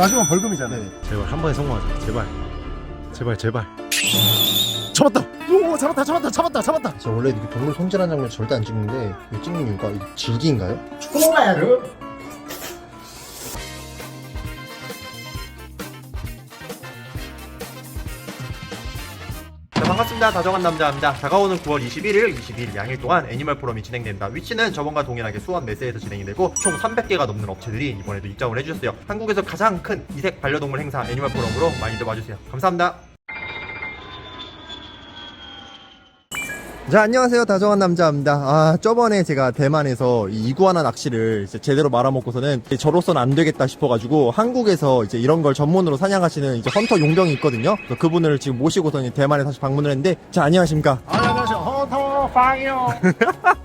마지막 벌금이잖아요. 제발 한 번에 성공하자. 제발. 제발 제발. 잡았다. 오 잡았다 잡았다 잡았다 잡았다. 저 원래 이렇게 동물 손질하는 장면 절대 안 찍는데 이 찍는 이유가 이게 질기인가요? 초가야를. 반갑습니다. 다정한 남자입니다. 다가오는 9월 21일, 22일 양일 동안 애니멀 포럼이 진행됩니다. 위치는 저번과 동일하게 수원 메세에서 진행이 되고 총 300개가 넘는 업체들이 이번에도 입장을 해주셨어요. 한국에서 가장 큰 이색 반려동물 행사 애니멀 포럼으로 많이들 와주세요. 감사합니다. 자 안녕하세요. 다정한 남자입니다. 아 저번에 제가 대만에서 이 이구아나 낚시를 이제 제대로 말아먹고서는 저로서는 안 되겠다 싶어가지고 한국에서 이제 이런 걸 전문으로 사냥하시는 이제 헌터 용병이 있거든요. 그래서 그분을 지금 모시고서 이제 대만에 다시 방문을 했는데 자 안녕하십니까? 아, 허터 빵이요.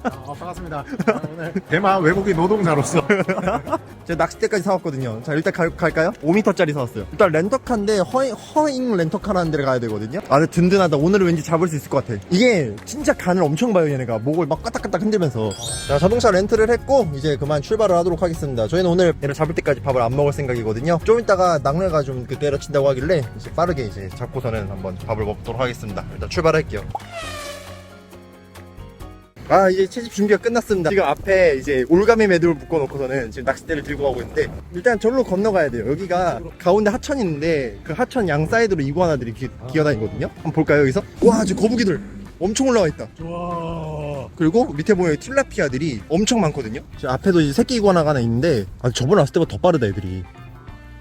아, 반갑습니다. 아, 오늘 대만 외국인 노동자로서. 제가 낚싯대까지 사왔거든요. 자 일단 갈, 갈까요? 5m짜리 사왔어요. 일단 렌터카인데 허, 허잉 렌터카라는 데를 가야 되거든요. 아 근데 든든하다. 오늘 은 왠지 잡을 수 있을 것 같아. 이게 진짜 간을 엄청 봐요 얘네가. 목을 막 까딱까딱 흔들면서. 자 자동차 렌트를 했고 이제 그만 출발을 하도록 하겠습니다. 저희는 오늘 얘를 잡을 때까지 밥을 안 먹을 생각이거든요. 좀 이따가 낙뢰가 좀 그 때려친다고 하길래 이제 빠르게 이제 잡고서는 한번 밥을 먹도록 하겠습니다. 일단 출발할게요 아 이제 채집 준비가 끝났습니다. 지금 앞에 이제 올가미 매듭을 묶어놓고서는 지금 낚싯대를 들고 가고 있는데 일단 절로 건너가야 돼요. 여기가 가운데 하천이 있는데 그 하천 양 사이드로 이구아나들이 기, 기어다니거든요. 한번 볼까요 여기서? 와 지금 거북이들 엄청 올라와 있다. 와. 그리고 밑에 보면 틸라피아들이 엄청 많거든요. 저 앞에도 이제 새끼 이구아나가 하나 있는데 아, 저번에 왔을 때보다 더 빠르다 애들이.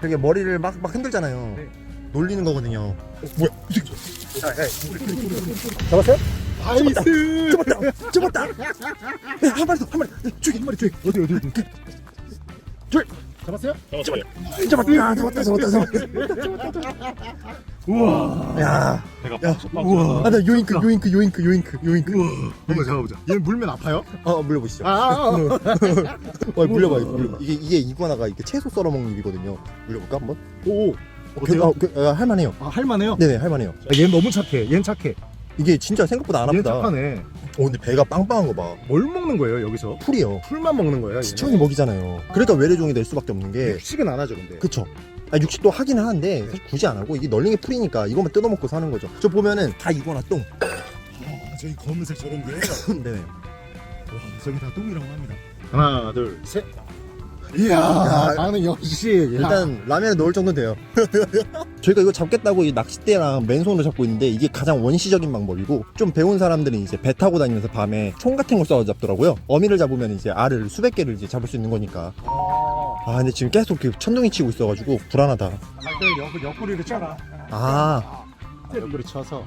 되게 머리를 막, 막 흔들잖아요. 놀리는 거거든요. 어, 뭐야 야, 야, 잡았어요? 나이스. 잡았다! 잡았다! 야, 한 마리 더, 한 마리 더. 저기, 한 마리, 저기. 어디 어디 어디. 저기. 잡았어요? 잡았다! 야, 잡았다, 잡았다, 잡았다. 우와. 야, 내가 야, 우와. 아, 나 요잉크, 요잉크, 요잉크, 요잉크, 요잉크. 한번 잡아보자. 얘는 물면 아파요? 어, 물려보시죠. 아, 아, 아. 어, 물려봐, 이거 물려봐. 이게, 이게 이구아나가 이게 채소 썰어 먹는 입이거든요. 물려볼까, 한번? 오. 그, 어때요? 어, 그, 어, 할만해요. 아, 할만해요? 네네, 할만해요. 아, 얘는 너무 착해. 얘는 착해. 이게 진짜 생각보다 안 얘는 아프다. 착하네. 어, 근데 배가 빵빵한 거 봐. 뭘 먹는 거예요 여기서? 풀이요. 풀만 먹는 거예요? 얘는? 시청이 먹이잖아요. 그러니까 외래종이 될 수밖에 없는 게. 육식은 안 하죠 근데. 그쵸. 아, 육식도 하긴 하는데, 사실 굳이 안 하고, 이게 널린 게 풀이니까 이것만 뜯어먹고 사는 거죠. 저 보면은 다 이구아나 똥. 아, 저기 검은색 저런 게. 네네. 와, 저기 다 똥이라고 합니다. 하나, 둘, 셋. 이야, 야, 나는 역시 일단 라면에 넣을 정도 돼요. 저희가 이거 잡겠다고 이 낚싯대랑 맨손으로 잡고 있는데 이게 가장 원시적인 방법이고 좀 배운 사람들은 이제 배 타고 다니면서 밤에 총 같은 걸 쏴서 잡더라고요. 어미를 잡으면 이제 알을 수백 개를 이제 잡을 수 있는 거니까. 아 근데 지금 계속 이렇게 천둥이 치고 있어가지고 불안하다. 옆 옆구리를 쳐라. 아 옆구리 쳐서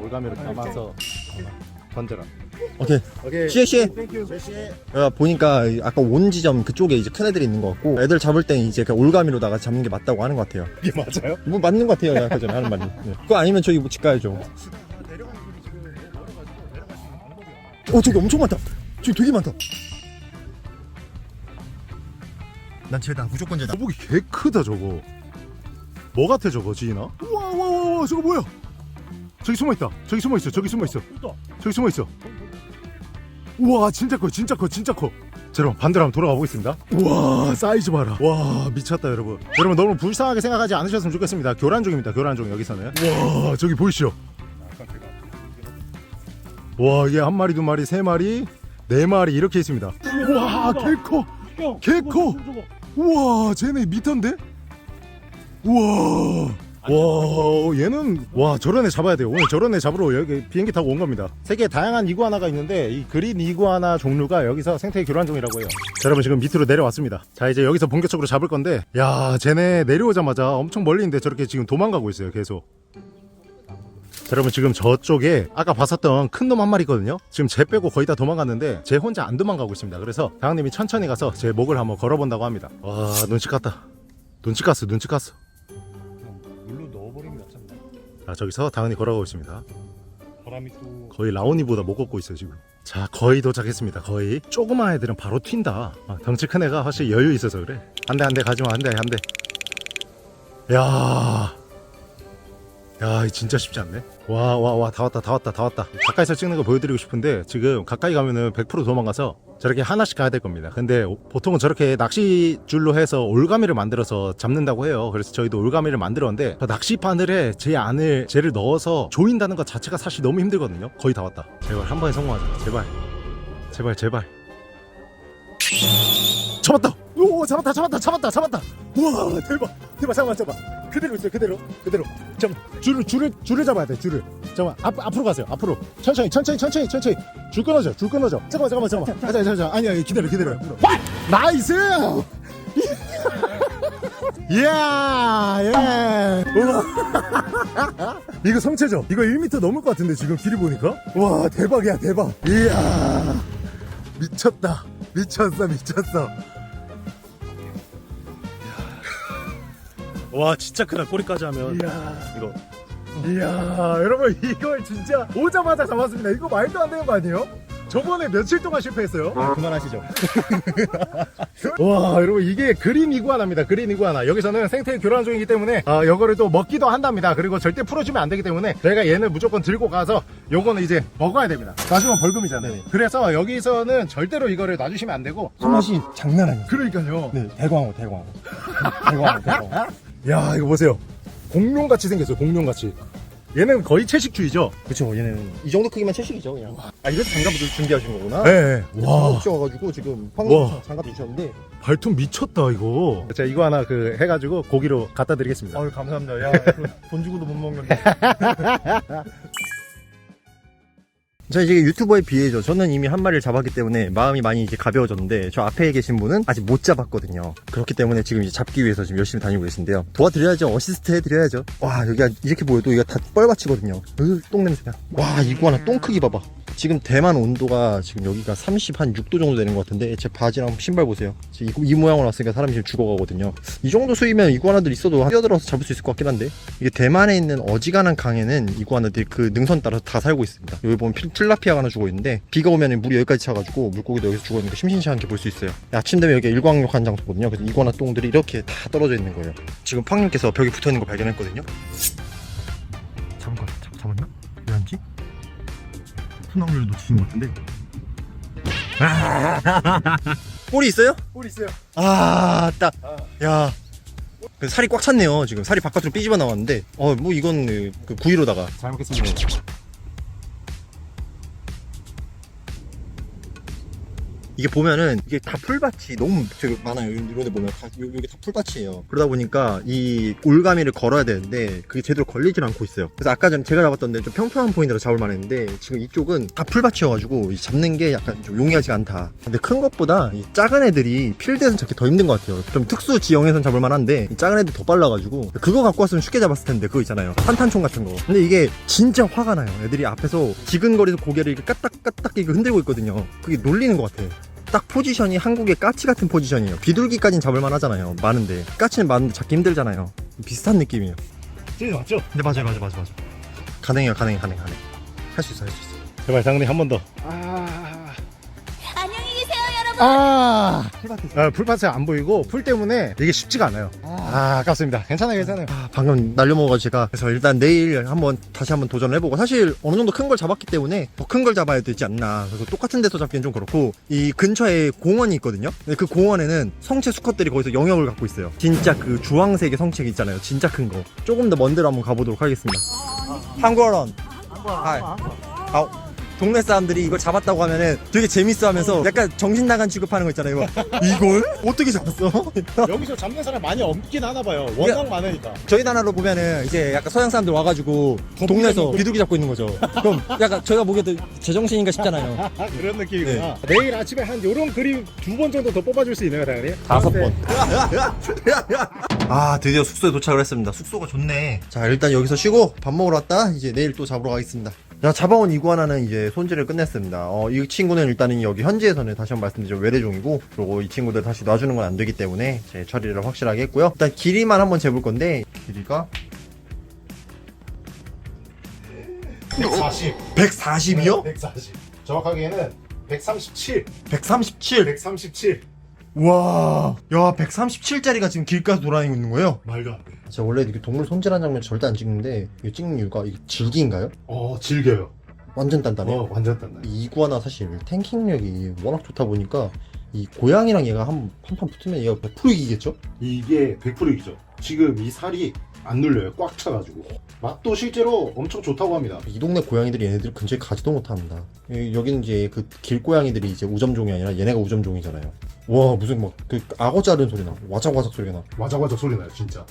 올가미를 감아서 던져라. 오케이. 오케이. 시에 시에. 땡큐. 시에. 야, 보니까 아까 온 지점 그쪽에 이제 큰 애들이 있는 것 같고 애들 잡을 땐 이제 그 올가미로다가 잡는 게 맞다고 하는 것 같아요. 이게 맞아요? 뭐 맞는 것 같아요. 아까 전에 하는 말이. 네. 그거 아니면 저기 뭐집 가야죠. 어 저기 엄청 많다. 저기 되게 많다. 난 쟤다 무조건 쟤다. 거북이 개 크다 저거. 뭐 같아 저거 지인아? 우와 우와 우와 우와, 저거 뭐야? 저기 숨어 있다. 저기 숨어 있어. 저기 숨어 있어. 저기 숨어 있어. 우와 진짜 커 진짜 커 진짜 커. 자, 여러분 반대로 한번 돌아가 보겠습니다. 우와 사이즈 봐라. 와 미쳤다 여러분. 여러분 너무 불쌍하게 생각하지 않으셨으면 좋겠습니다. 교란종입니다. 교란종 여기서는. 와 저기 보이시죠? 와 이게 한 마리 두 마리 세 마리 네 마리 이렇게 있습니다. 우와 개 커. 개 커. 우와 쟤네 미터인데? 우와 와 얘는 와 저런 애 잡아야 돼요. 오늘 저런 애 잡으러 여기 비행기 타고 온 겁니다. 세계 다양한 이구아나가 있는데 이 그린 이구아나 종류가 여기서 생태 교란종이라고 해요. 자, 여러분 지금 밑으로 내려왔습니다. 자 이제 여기서 본격적으로 잡을 건데 야 쟤네 내려오자마자 엄청 멀리 있는데 저렇게 지금 도망가고 있어요 계속. 자, 여러분 지금 저쪽에 아까 봤었던 큰 놈 한 마리 있거든요. 지금 쟤 빼고 거의 다 도망갔는데 쟤 혼자 안 도망가고 있습니다. 그래서 다영님이 천천히 가서 제 목을 한번 걸어본다고 합니다. 와 눈치 깠다. 눈치 깠어 눈치 깠어 자 저기서 다은이 걸어가고 있습니다. 바람이 또 거의 라온이보다 못 걷고 있어요 지금. 자 거의 도착했습니다 거의. 조그만 애들은 바로 튄다. 아, 덩치 큰 애가 확실히 여유 있어서 그래. 안돼 안돼 가지마 안돼 안돼. 야 야, 진짜 쉽지 않네. 와, 와, 와, 다 왔다, 다 왔다, 다 왔다. 가까이서 찍는 거 보여드리고 싶은데, 지금 가까이 가면은 100% 도망가서, 저렇게 하나씩 가야 될 겁니다. 근데 보통은 저렇게 낚시줄로 해서 올가미를 만들어서 잡는다고 해요. 그래서 저희도 올가미를 만들었는데 저 낚시 바늘에 제 안을 쟤를 넣어서 조인다는 것 자체가 사실 너무 힘들거든요. 거의 다 왔다. 제발 한 번에 성공하자. 제발. 제발 제발. 잡았다. 오 잡았다 잡았다 잡았다 잡았다. 우와 대박 대박 잠깐만 잠깐만. 그대로 있어요 그대로 그대로. 잠깐 줄을 줄을 줄을 잡아야 돼 줄을. 잠깐만 앞 앞으로 가세요 앞으로. 천천히 천천히 천천히 천천히. 줄 끊어져 줄 끊어져. 잠깐만 잠깐만 잠깐만. 아, 잠깐 잠깐 아니 아니 기다려 기다려. 나이스. 이야 예. 우와. 이거 성체죠? 이거 1m 넘을 것 같은데 지금 길이 보니까? 와 대박이야 대박. 이야 미쳤다. 미쳤어 미쳤어. 와 진짜 크다 꼬리까지 하면 이야. 이거 이야 여러분 이걸 진짜 오자마자 잡았습니다 이거 말도 안 되는 거 아니에요? 저번에 며칠 동안 실패했어요 그만하시죠. 와 여러분 이게 그린 이구아나입니다 그린 이구아나 여기서는 생태 교란 종이기 때문에 아 요거를 또 먹기도 한답니다 그리고 절대 풀어주면 안 되기 때문에 저희가 얘는 무조건 들고 가서 요거는 이제 먹어야 됩니다 마시면 벌금이잖아요 네. 그래서 여기서는 절대로 이거를 놔주시면 안 되고 손맛이 장난 아니에요. 그러니까요 네, 대광어, 대광어. 대광어, 대광어. 야 이거 보세요 공룡 같이 생겼어요 공룡 같이 얘는 거의 채식주의죠 그쵸, 얘는 이 정도 크기만 채식이죠, 그냥. 아, 이래서 장갑을 준비하신 거구나? 네. 와. 씌워가지고 지금 와. 황금 장갑 주셨는데. 발톱 미쳤다 이거 제가 이거 하나 그 해가지고 고기로 갖다 드리겠습니다 아유, 감사합니다. 야, 이거 돈 주고도 못 먹는데. 자 이제 유튜버에 비해죠. 저는 이미 한 마리를 잡았기 때문에 마음이 많이 이제 가벼워졌는데 저 앞에 계신 분은 아직 못 잡았거든요. 그렇기 때문에 지금 이제 잡기 위해서 지금 열심히 다니고 계신데요. 도와드려야죠. 어시스트 해드려야죠. 와 여기가 이렇게 보여도 이거 다 뻘밭이거든요. 으, 똥 냄새나. 와 이구아나 똥 크기 봐봐. 지금 대만 온도가 지금 여기가 30 한 6도 정도 되는 것 같은데 제 바지랑 신발 보세요. 이, 이 모양으로 왔으니까 사람이 지금 죽어가거든요. 이 정도 수위면 이구아나들 있어도 뛰어들어서 잡을 수 있을 것 같긴 한데 이게 대만에 있는 어지간한 강에는 이구아나들이 그 능선 따라서 다 살고 있습니다. 여기 보면 필- til라피아가 하나 죽어 있는데 비가 오면 물이 여기까지 차가지고 물고기도 여기서 죽어 있는 거 심심치 않게 볼 수 있어요. 아침 되면 여기 일광욕한 장소거든요. 그래서 이구아나 똥들이 이렇게 다 떨어져 있는 거예요. 지금 팡님께서 벽에 붙어 있는 거 발견했거든요. 거 잡, 잡았나? 왜 안지? 소나무를 놓치신 것 같은데. 꼬리 있어요? 뿔 있어요 아, 딱. 야. 그 살이 꽉 찼네요. 지금 살이 바깥으로 삐집어 나왔는데, 어, 뭐 이건 그, 그 구이로다가. 잘 먹겠습니다 이게 보면은 이게 다 풀밭이 너무 되게 많아요. 이런 데 보면 다, 요- 여기 다 풀밭이에요. 그러다 보니까 이 올가미를 걸어야 되는데 그게 제대로 걸리질 않고 있어요. 그래서 아까 전에 제가 잡았던 데좀 평평한 포인트로 잡을 만했는데 지금 이쪽은 다 풀밭이어가지고 이 잡는 게 약간 좀 용이하지 않다. 근데 큰 것보다 이 작은 애들이 필드에서는 잡기 더 힘든 것 같아요. 좀 특수 지형에선 잡을 만한데 이 작은 애들 더 빨라가지고 그거 갖고 왔으면 쉽게 잡았을 텐데 그거 있잖아요. 산탄총 같은 거. 근데 이게 진짜 화가 나요. 애들이 앞에서 지근거리서 고개를 이렇게 까딱까딱 이렇게 흔들고 있거든요. 그게 놀리는 것 같아. 딱 포지션이 한국의 까치 같은 포지션이에요. 비둘기까지는 잡을만 하잖아요. 많은데. 까치는 많은데 잡기 힘들잖아요. 비슷한 느낌이에요. 진짜 맞죠? 근데 맞아요, 맞아요, 맞아요, 맞아요. 가능해요, 가능해, 가능해, 가능해. 할 수 있어, 할 수 있어. 제발 장님 한 번 더. 안녕히 계세요, 여러분. 아, 아 풀밭이 안 보이고 풀 때문에 이게 쉽지가 않아요. 아, 아깝습니다. 괜찮아요, 괜찮아요. 아, 방금 날려먹어 제가. 그래서 일단 내일 한번 다시 한번 도전을 해보고 사실 어느 정도 큰 걸 잡았기 때문에 더 큰 걸 잡아야 되지 않나. 그래서 똑같은 데서 잡기는 좀 그렇고 이 근처에 공원이 있거든요. 근데 그 공원에는 성체 수컷들이 거기서 영역을 갖고 있어요. 진짜 그 주황색의 성체 있잖아요. 진짜 큰 거. 조금 더 먼 데로 한번 가보도록 하겠습니다. 한국어런. 아, 아우. 동네 사람들이 이걸 잡았다고 하면은 되게 재밌어 하면서 약간 정신 나간 취급하는 거 있잖아요. 이거. 이걸? 어떻게 잡았어? 여기서 잡는 사람 많이 없긴 하나 봐요. 워낙 많으니까. 저희 나라로 보면은 이제 약간 서양 사람들 와가지고 동네에서 비둘기 잡고 있는 거죠. 그럼 약간 저희가 보기에도 제정신인가 싶잖아요. 아, 그런 느낌이구나. 내일 아침에 한 요런 그림 두 번 정도 더 뽑아줄 수 있나요, 당연히? 다섯 번. 아 드디어 숙소에 도착을 했습니다. 숙소가 좋네. 자 일단 여기서 쉬고 밥 먹으러 왔다. 이제 내일 또 잡으러 가겠습니다. 자 잡아온 이구아나는 이제 손질을 끝냈습니다. 어, 이 친구는 일단은 여기 현지에서는 다시 한번 말씀드리면 외래종이고 그리고 이 친구들 다시 놔주는 건 안 되기 때문에 제 처리를 확실하게 했고요. 일단 길이만 한번 재볼 건데 길이가 140. 140이요? 140. 정확하게는 137. 137. 137. 와, 야, 137짜리가 지금 길가에서 돌아다니고 있는 거예요? 말도 안 돼. 제가 원래 이렇게 동물 손질하는 장면 절대 안 찍는데, 이거 찍는 이유가 이게 질기인가요? 어, 즐겨요. 완전 단단해. 어 완전 단단. 이 이구아나 사실 탱킹력이 워낙 좋다 보니까 이 고양이랑 얘가 한 한 판 붙으면 얘가 100% 이기겠죠? 이게 100%이죠. 지금 이 살이 안 눌려요. 꽉 차가지고. 맛도 실제로 엄청 좋다고 합니다. 이 동네 고양이들이 얘네들 근처에 가지도 못합니다. 이- 여기는 이제 그 길고양이들이 이제 우점종이 아니라 얘네가 우점종이잖아요. 와 무슨 막 그 악어 자르는 소리 나. 와작와작 소리가 나. 와작와작 소리 나요, 진짜.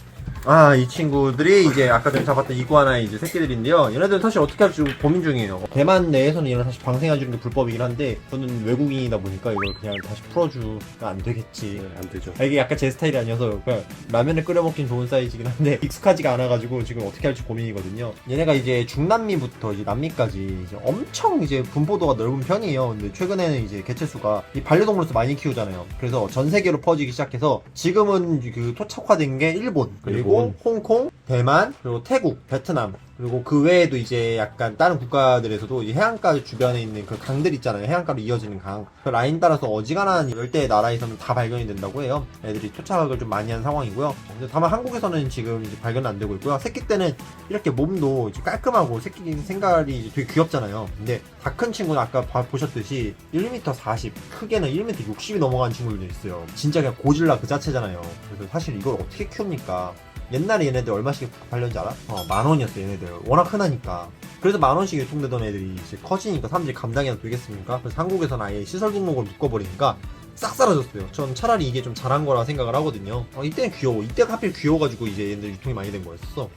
아, 이 친구들이 이제 아까 전에 잡았던 이구아나의 이제 새끼들인데요. 얘네들은 사실 어떻게 할지 고민 중이에요. 대만 내에서는 얘는 사실 방생해주는 게 불법이긴 한데, 저는 외국인이다 보니까 이걸 그냥 다시 풀어주면 안 되겠지. 안 되죠. 아, 이게 약간 제 스타일이 아니어서 그냥 라면을 끓여 먹긴 좋은 사이즈긴 한데 익숙하지가 않아가지고 지금 어떻게 할지 고민 이거든요. 얘네가 이제 중남미부터 이제 남미까지 이제 엄청 이제 분포도가 넓은 편이에요. 근데 최근에는 이제 개체수가 이 반려동물로서 많이 키우잖아요. 그래서 전 세계로 퍼지기 시작해서 지금은 그 토착화된 게 일본 그리고 일본. 홍콩, 대만 그리고 태국, 베트남 그리고 그 외에도 이제 약간 다른 국가들에서도 이 해안가 주변에 있는 그 강들 있잖아요. 해안가로 이어지는 강. 그 라인 따라서 어지간한 열대 나라에서는 다 발견이 된다고 해요. 애들이 토착을 좀 많이 한 상황이고요. 다만 한국에서는 지금 이제 발견 안 되고 있고요. 새끼 때는 이렇게 몸도 이제 깔끔하고 새끼 생각이 이제 되게 귀엽잖아요. 근데 다 큰 친구는 아까 봐- 보셨듯이 1m 40, 크게는 1m 60이 넘어간 친구들도 있어요. 진짜 그냥 고질라 그 자체잖아요. 그래서 사실 이걸 어떻게 키웁니까? 옛날에 얘네들 얼마씩 팔렸는지 알아? 어, 만 원이었어, 얘네들. 워낙 흔하니까. 그래서 만 원씩 유통되던 애들이 이제 커지니까 사람들이 감당이 안 되겠습니까? 그래서 한국에서는 아예 시설 등록을 묶어버리니까 싹 사라졌어요. 전 차라리 이게 좀 잘한 거라 생각을 하거든요. 어, 이때는 귀여워. 이때가 하필 귀여워가지고 이제 얘네들 유통이 많이 된 거였어.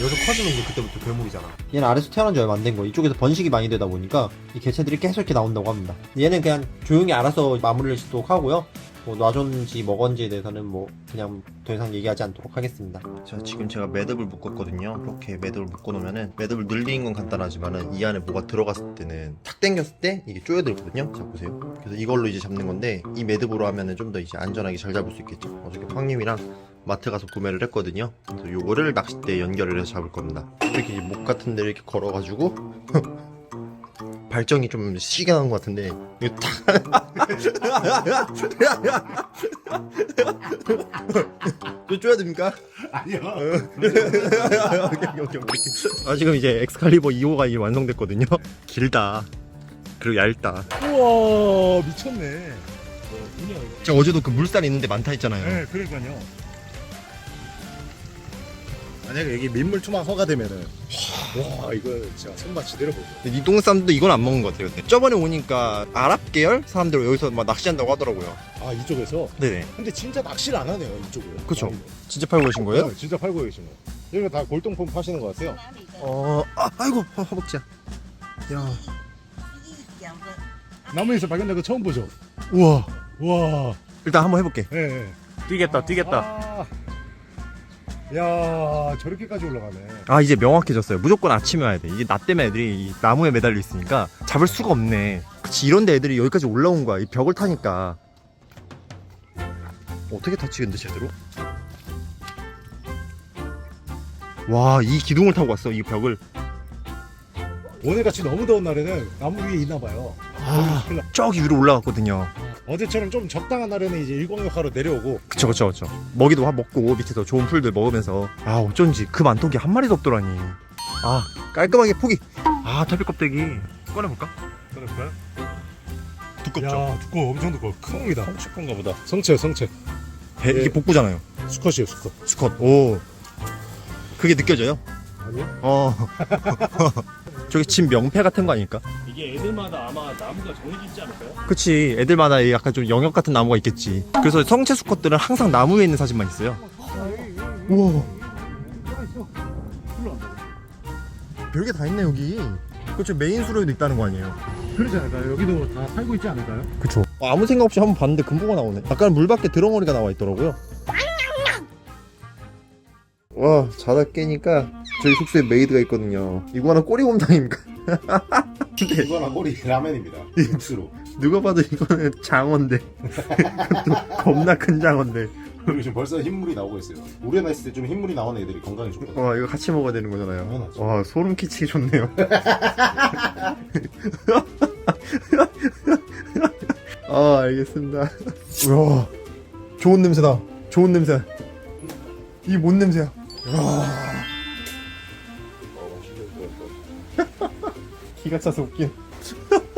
여기서 커지면 이제 그때부터 괴물이잖아. 얘는 아래서 태어난 지 얼마 안 된 거. 이쪽에서 번식이 많이 되다 보니까 이 개체들이 계속 이렇게 나온다고 합니다. 얘는 그냥 조용히 알아서 마무리를 짓도록 하고요. 뭐 놔줬는지 먹었는지에 대해서는 뭐 그냥 더 이상 얘기하지 않도록 하겠습니다. 자 지금 제가 매듭을 묶었거든요. 이렇게 매듭을 묶어놓으면은 매듭을 늘리는 건 간단하지만은 이 안에 뭐가 들어갔을 때는 탁 당겼을 때 이게 쪼여들거든요. 자 보세요. 그래서 이걸로 이제 잡는 건데 이 매듭으로 하면은 좀 더 이제 안전하게 잘 잡을 수 있겠죠. 어저께 팡님이랑 마트 가서 구매를 했거든요. 그래서 요거를 낚싯대에 연결을 해서 잡을 겁니다. 이렇게 이목 같은 데를 이렇게 걸어가지고 발정이 좀 시게 나는 것 같은데 이거 탁 또 쪼야 됩니까? 아니요. 오케이, 오케이, 오케이, 오케이. 아 지금 이제 엑스칼리버 2호가 이제 완성됐거든요. 길다. 그리고 얇다. 우와, 미쳤네. 제가 어제도 그 물살 있는데 많다 했잖아요. 네, 그러니까요. 만약에 여기 민물 투망 허가되면은 와 이거 진짜 손맛 제대로 보죠. 근데 이 동네 사람들도 이건 안 먹는 것 같아요. 근데. 저번에 오니까 아랍 계열 사람들 여기서 막 낚시한다고 하더라고요. 아 이쪽에서 네네. 근데 진짜 낚시를 안 하네요 이쪽으로. 그쵸. 아이고. 진짜 팔고 계신 거예요? 네, 진짜 팔고 계신 거. 여기가 다 골동품 파시는 것 같아요. 어, 아, 아이고 허- 허벅지야. 야, 나무에서 발견된 거 처음 보죠. 우와, 와, 일단 한번 해볼게. 예. 네. 뛰겠다 뛰겠다 아, 야 저렇게까지 올라가네. 아 이제 명확해졌어요. 무조건 아침에 와야 돼. 이게 나 때문에 애들이 이 나무에 매달려 있으니까 잡을 수가 없네. 그치 이런데 애들이 여기까지 올라온 거야. 이 벽을 타니까. 어떻게 근데 제대로? 와 이 기둥을 타고 왔어 이 벽을. 오늘 같이 너무 더운 날에는 나무 위에 있나 봐요. 아. 저기 위로 올라갔거든요. 어제처럼 좀 적당한 날에는 이제 일광욕하러 내려오고 그쵸 그쵸 그쵸. 먹이도 화 먹고 밑에서 좋은 풀들 먹으면서 아 어쩐지 그 만통기 한 마리도 없더라니. 아 깔끔하게 포기. 아 탈피 껍데기 꺼내볼까? 그럴까요? 두껍죠. 야 두꺼워 엄청 두꺼워 큰 놈이다. 성체 건가 보다. 성체 성체. 배, 이게 복부잖아요. 수컷이에요 수컷. 수컷. 오. 그게 느껴져요? 아니요? 어. 저기 집 명패 같은 거 아닐까? 이게 애들마다 아마 나무가 정해져 있지 않을까요? 그치. 애들마다 약간 좀 영역 같은 나무가 있겠지. 그래서 성체 수컷들은 항상 나무 위에 있는 사진만 있어요. 우와. 별게 다 있네, 여기. 그쵸. 메인 수로에도 있다는 거 아니에요? 그러지 않을까요? 여기도 다 살고 있지 않을까요? 그쵸. 아무 생각 없이 한번 봤는데 금붕어 나오네. 아까는 물 밖에 드렁어리가 나와 있더라고요. 와, 자다 깨니까 저희 숙소에 메이드가 있거든요. 이거 하나 꼬리곰탕입니까? 근데 이거나 꼬리 라면입니다. 육수로. 누가 봐도 이거는 장어인데. 또 겁나 큰 장어인데. 그리고 지금 벌써 흰물이 나오고 있어요. 우리 나있을 때 좀 흰물이 나오는 애들이 건강에 좋거든요. 와, 이거 같이 먹어야 되는 거잖아요. 당연하죠. 와, 소름 끼치기 좋네요. 아, 알겠습니다. 우와, 좋은 냄새다. 좋은 냄새. 이게 뭔 냄새야? 기가 차서 웃긴.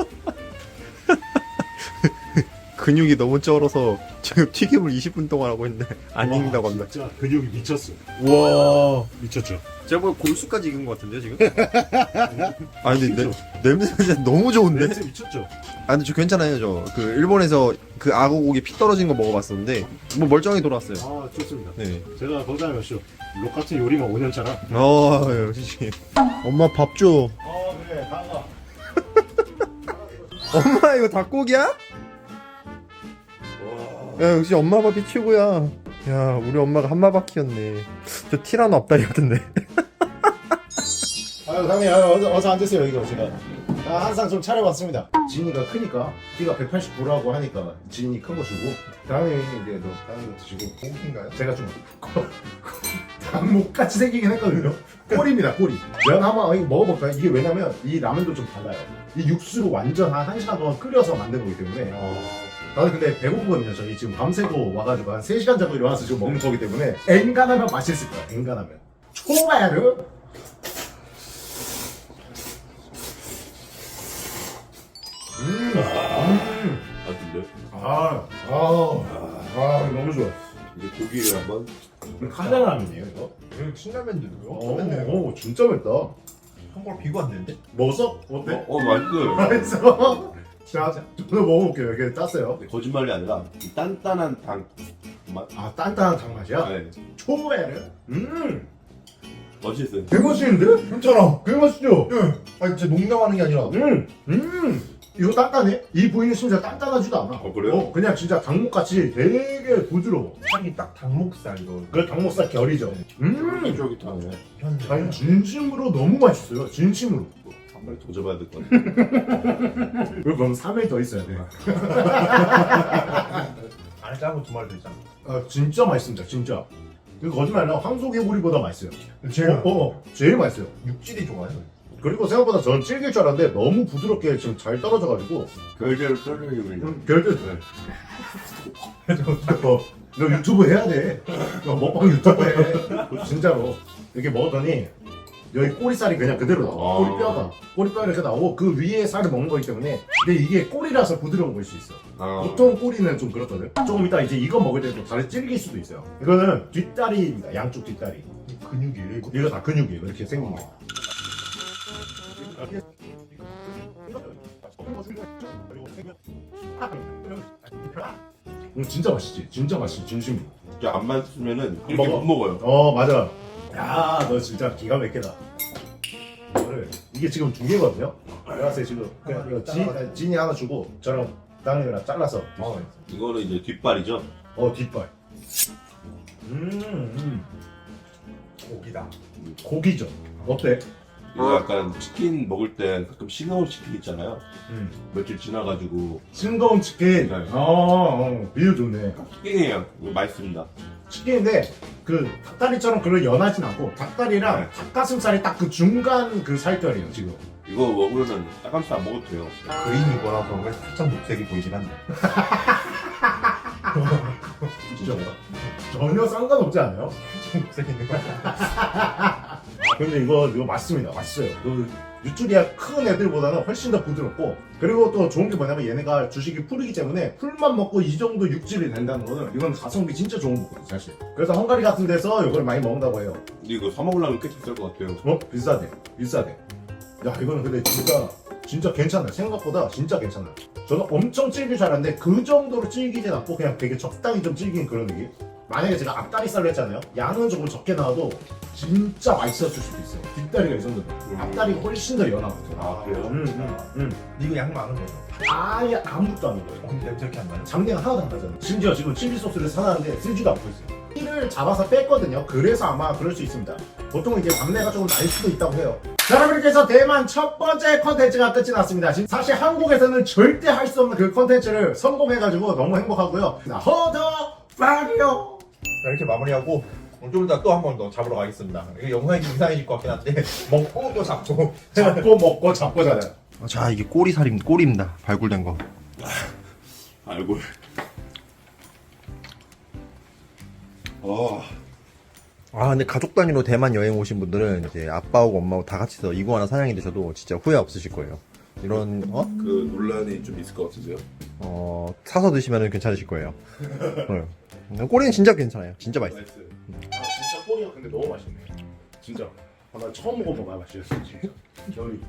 근육이 너무 쩔어서 지금 튀김을 20분 동안 하고 있는데 안 익는다고 합니다. 진짜 근육이 미쳤어. 와, 미쳤죠. 제가 보기엔 골수까지 익은 것 같은데요 지금? 아니 근데 내, 냄새가 진짜 너무 좋은데? 냄새 미쳤죠. 아 근데 저 괜찮아요 저 그 일본에서 그 악어 고기 피 떨어진 거 먹어봤었는데 뭐 멀쩡히 돌아왔어요. 아 좋습니다. 네. 제가 거기다 몇 쇼. 록 같은 요리만 5년 차라. 어 역시. 엄마 밥 줘. 아. 엄마 이거 닭고기야? 야 역시 엄마 밥이 최고야. 야 우리 엄마가 한마바퀴였네. 저 티라노 앞다리 같은데. 아유 상님 아유, 어서, 어서 앉으세요 여기 제가. 아, 항상 좀 차려봤습니다. 진이가 크니까 키가 189라고 하니까 진이 큰 거 주고 다음에 이제 너 다른 거 드시고 고기인가요? 제가 좀닭 목같이 생기긴 했거든요. 꼬리입니다, 꼬리. 면 한번 이거 먹어볼까요? 이게 왜냐면 이 라면도 좀 달라요. 이 육수로 완전 한 1시간 동안 끓여서 만든 거기 때문에 다들 근데 배고프거든요. 저희 지금 밤새고 와가지고 한 3시간 정도 일어나서 지금 먹는 거기 때문에 엔간하면 맛있을 거야, 엔간하면. 초바야르? 음, 음, 같은데 아, 아, 아, 너무 좋아. 이제 고기를 한번 카레라면이에요, 이거? 여기 신라면도 오, 오, 진짜 맵다. 한걸 비고 왔는데? 먹었어? 어때? 어, 어 맛있어요 맛있어. 자, 저도 먹어볼게요. 이게 땄어요. 근데 거짓말이 아니라 이 단단한 당 맛. 아, 단단한 닭맛이야? 네. 초베르? 음, 맛있어요 되게 맛있는데? 괜찮아. 되게 맛있죠? 응. 아니 진짜 농담하는 게 아니라. 음, 음. 이거 단단해? 이 부위는 진짜 단단하지도 않아. 어, 그래요? 어, 그냥 진짜 닭목같이 되게 부드러워. 살이 딱 닭목살 이거. 그 닭목살 결이죠. 음, 쫄깃하네 아니, 진심으로 너무 맛있어요. 진심으로. 한 마리 더 잡아야 될 것 같아 그럼 3일 더 있어야 돼. 안에 작은 두 마리 더 있잖아. 아, 진짜 맛있습니다. 진짜. 이거 거짓말 아니라 황소개구리보다 맛있어요. 제일 어, 어, 어, 제일 맛있어요. 육질이 좋아요. 그리고 생각보다 전 질길 줄 알았는데 너무 부드럽게 지금 잘 떨어져가지고 결제를 떨리고 음, 결대 너, 너 유튜브 해야 돼. 너 먹방 유튜브 해. 진짜로. 이렇게 먹었더니 여기 꼬리살이 그냥 그대로 나와. 아. 꼬리뼈가. 꼬리뼈가 이렇게 나오고 그 위에 살을 먹는 거기 때문에 근데 이게 꼬리라서 부드러운 걸 수 있어. 아, 보통 꼬리는 좀 그렇거든. 조금 이따 이제 이거 먹을 때도 다리 찔길 수도 있어요. 이거는 뒷다리입니다. 양쪽 뒷다리. 근육이. 이거 다 근육이에요. 이렇게 생긴 게. 음, 진짜 맛있지. 진짜 맛있지. 진심으로. 진짜 안 맛있으면은 이렇게 먹어. 못 먹어요 어 맞아. 야, 너 진짜 기가 막히다. 이거를 이게 지금 두 개거든요. 내가 지금 그냥 이거 진, 진이 하나 주고 저랑 땅이랑 잘라서. 어. 이거는 이제 뒷발이죠 어 뒷발. 음, 음. 고기다. 고기죠. 어때? 이거 약간 치킨 먹을 때 가끔 싱거운 치킨 있잖아요 음. 며칠 지나가지고 싱거운 치킨. 네. 어, 어, 비유 좋네. 치킨이에요 이거 맛있습니다 치킨인데 그 닭다리처럼 그런 연하진 않고 닭다리랑 네. 닭가슴살이 딱 그 중간 그 살결이에요 지금. 이거 먹으면 따감살 안 먹어도 돼요 그린이 보라서 왜 살짝 녹색이 보이긴 한데. 진짜 전혀 상관없지 않아요? 살짝 녹색 있는 거야. 아, 근데 이거 이거 맛있습니다. 맛있어요. 그 유튜리아 큰 애들보다는 훨씬 더 부드럽고 그리고 또 좋은 게 뭐냐면 얘네가 주식이 풀이기 때문에 풀만 먹고 이 정도 육질이 된다는 거는 이건 가성비 진짜 좋은 거거든요 사실. 그래서 헝가리 같은 데서 이걸 많이 먹는다고 해요. 근데 이거 사 먹으려면 꽤 비쌀 것 같아요 어? 비싸대. 비싸대. 야 이거는 근데 진짜 진짜 괜찮아요. 생각보다 진짜 괜찮아요. 저는 엄청 줄 알았는데 그 정도로 질기진 않고 그냥 되게 적당히 좀 질긴 그런 느낌. 만약에 제가 앞다리살로 했잖아요. 양은 조금 적게 나와도 진짜 맛있었을 수도 있어요. 뒷다리가 이 정도면. 음. 앞다리가 훨씬 더 연하거든요. 아 그래요? 음, 음, 음. 이거 양 많은 거죠. 아예 아무것도 안 먹어요. 근데 저렇게 안 나요? 장내가 하나도 안 나잖아요. 심지어 지금 칠리 소스를 사놨는데 쓰지도 않고 있어요. 피를 잡아서 뺐거든요. 그래서 아마 그럴 수 있습니다. 보통 이제 잡내가 조금 날 수도 있다고 해요. 자, 여러분 이렇게 해서 대만 첫 번째 컨텐츠가 끝이 났습니다. 지금 사실 한국에서는 절대 할 수 없는 그 컨텐츠를 성공해가지고 너무 행복하고요. 허더 파리오! 자, 이렇게 마무리하고 오늘 좀 이따 또 한 번 더 잡으러 가겠습니다. 이거 영상이 좀 이상해질 것 같긴 한데 먹고 또 잡고. 잡고 먹고 잡고 자요. 자 이게 꼬리살입니다. 꼬리입니다. 발굴된 거. 알고 어 아 근데 가족 단위로 대만 여행 오신 분들은 이제 아빠하고 엄마하고 다 같이서 이구아나 사냥이 되셔도 진짜 후회 없으실 거예요. 이런 어? 그 논란이 좀 있을 것 같으세요? 어 사서 드시면 괜찮으실 거예요. 네. 꼬리는 진짜 괜찮아요. 진짜 맛있어요. 맛있어요. 아 진짜 꼬리가 근데 너무 맛있네. 진짜. 아, 나 처음 먹어본 맛이었어 진짜. 결이.